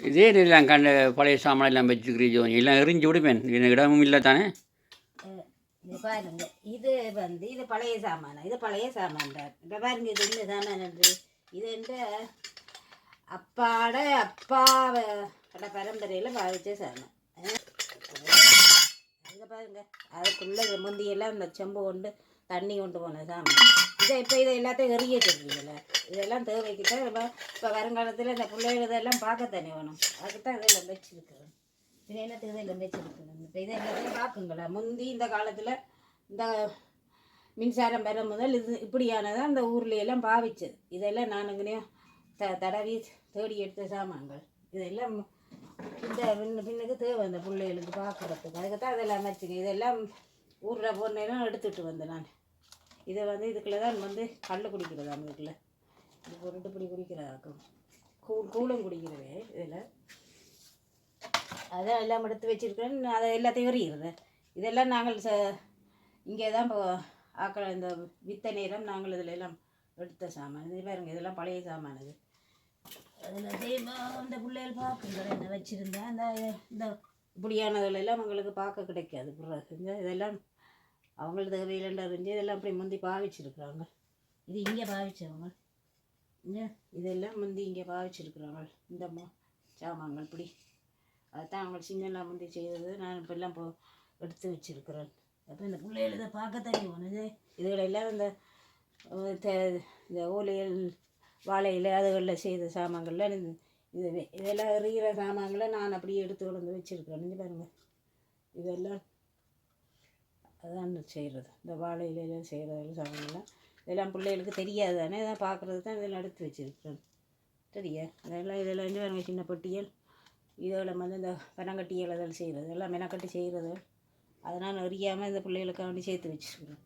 இதே எல்லாம் கண்ட பழைய சாமான் எல்லாம் வச்சுக்கிறீங்க எல்லாம் எரிஞ்சு விடுவேன். எனக்கு இடமும் இல்லை தானே? இது பாருங்க. இது வந்து இது பழைய சாமான்? இது பழைய சாமான் இப்போ பாருங்க இது என்ன தானே என்று இது எந்த அப்பாட அப்பாவ பரம்பரையில் பாதிச்ச சாமான். அங்கே பாருங்க. அதுக்குள்ளே முந்தியெல்லாம் இந்த செம்பு கொண்டு தண்ணி கொண்டு போன சாமான் இதை இப்போ இதை எல்லாத்தையும் எரிய சொல்றீங்கல்ல இதெல்லாம் தேவைக்கு தான் இப்போ இப்போ வருங்காலத்தில் இந்த பிள்ளைகள் இதெல்லாம் தண்ணி வேணும். அதுக்கு தான் இதெல்லாம் வச்சிருக்கிறேன் இது என்னத்துக்கு இதெல்லாம் வச்சிருக்கிறேன் இப்போ இதை எல்லாத்தையும் பார்க்குங்களா? முந்தி இந்த காலத்தில் இந்த மின்சாரம் பெற முதல் இது இப்படியானதான் அந்த ஊர்ல எல்லாம் பாவிச்சது. இதெல்லாம் நான் எங்கனையும் த தடவி தேடி எடுத்த சாமான்கள். இதெல்லாம் இந்த பின்ன பின்னுக்கு தேவை இந்த பிள்ளைகளுக்கு பார்க்குறதுக்கு அதுக்கு தான் இதெல்லாம் வச்சுங்க. இதெல்லாம் ஊரில் போனேன்னா எடுத்துகிட்டு வந்தேன் நான் இதை வந்து இதுக்குள்ளே தான் வந்து கல் குடிக்கிறதாம் இதுக்குள்ள. இது ரெண்டு இப்படி குடிக்கிறதாக்கும் கூழ் கூழும் குடிக்கிறவே இதில். அதான் எல்லாம் எடுத்து வச்சுருக்கிறேன். அதை எல்லாத்தையும் எறிகிறது இதெல்லாம் நாங்கள் ச இங்கே தான் இப்போ ஆக்கள் இந்த வித்த நேரம் நாங்கள் இதில் எல்லாம் எடுத்த சாமான். இது பாருங்க இதெல்லாம் பழைய சாமான் இது. அதில் தெய்வா இந்த பிள்ளைகள் பார்க்குங்க என்ன வச்சுருந்தேன் அந்த இந்த இப்படியானதுல எல்லாம் உங்களுக்கு பார்க்க கிடைக்காது. பிறகு இந்த இதெல்லாம் அவங்களுக்கு தேவையில்லைன்னு இருந்துச்சு இதெல்லாம் அப்படி முந்தி பாவிச்சிருக்கிறாங்க. இது இங்கே பாவிச்சவங்க. இதெல்லாம் முந்தி இங்கே பாவிச்சிருக்கிறாங்க. இந்த சாமான்கள் இப்படி. அதுதான் அவங்க சின்னெல்லாம் முந்தி செய்தது. நான் இப்போ எல்லாம் இப்போ எடுத்து வச்சிருக்கிறேன். அப்போ இந்த பிள்ளைகள் இதை பார்க்க தெரியும். இது இதுகளெல்லாம் இந்த இந்த ஓலையில் வாழையில் அதுகளில் செய்த சாமான்கள்லாம் இது இதெல்லாம் எறிகிற சாமான்களை நான் அப்படியே எடுத்து கொண்டு வந்து வச்சுருக்கிறேன். பாருங்கள் இதெல்லாம் அதுதான் செய்கிறது இந்த வாழை இலையில எல்லாம் சாமான்கள்லாம் இதெல்லாம் பிள்ளைகளுக்கு தெரியாது தானே இதான் பார்க்குறது தான் இதெல்லாம் எடுத்து வச்சுருக்கிறேன் சரியா? அதெல்லாம் இதெல்லாம் வந்து பாருங்க சின்ன பொட்டியல்? இதெல்லாம் வந்து இந்த பனங்கட்டியல் அதெல்லாம் செய்கிறது எல்லாம் மெனக்கட்டி செய்கிறது அதனால் அறியாமல் இந்த பிள்ளைகளுக்காக வேண்டி சேர்த்து வச்சுருக்கிறேன்.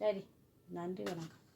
சரி நன்றி வணக்கம்.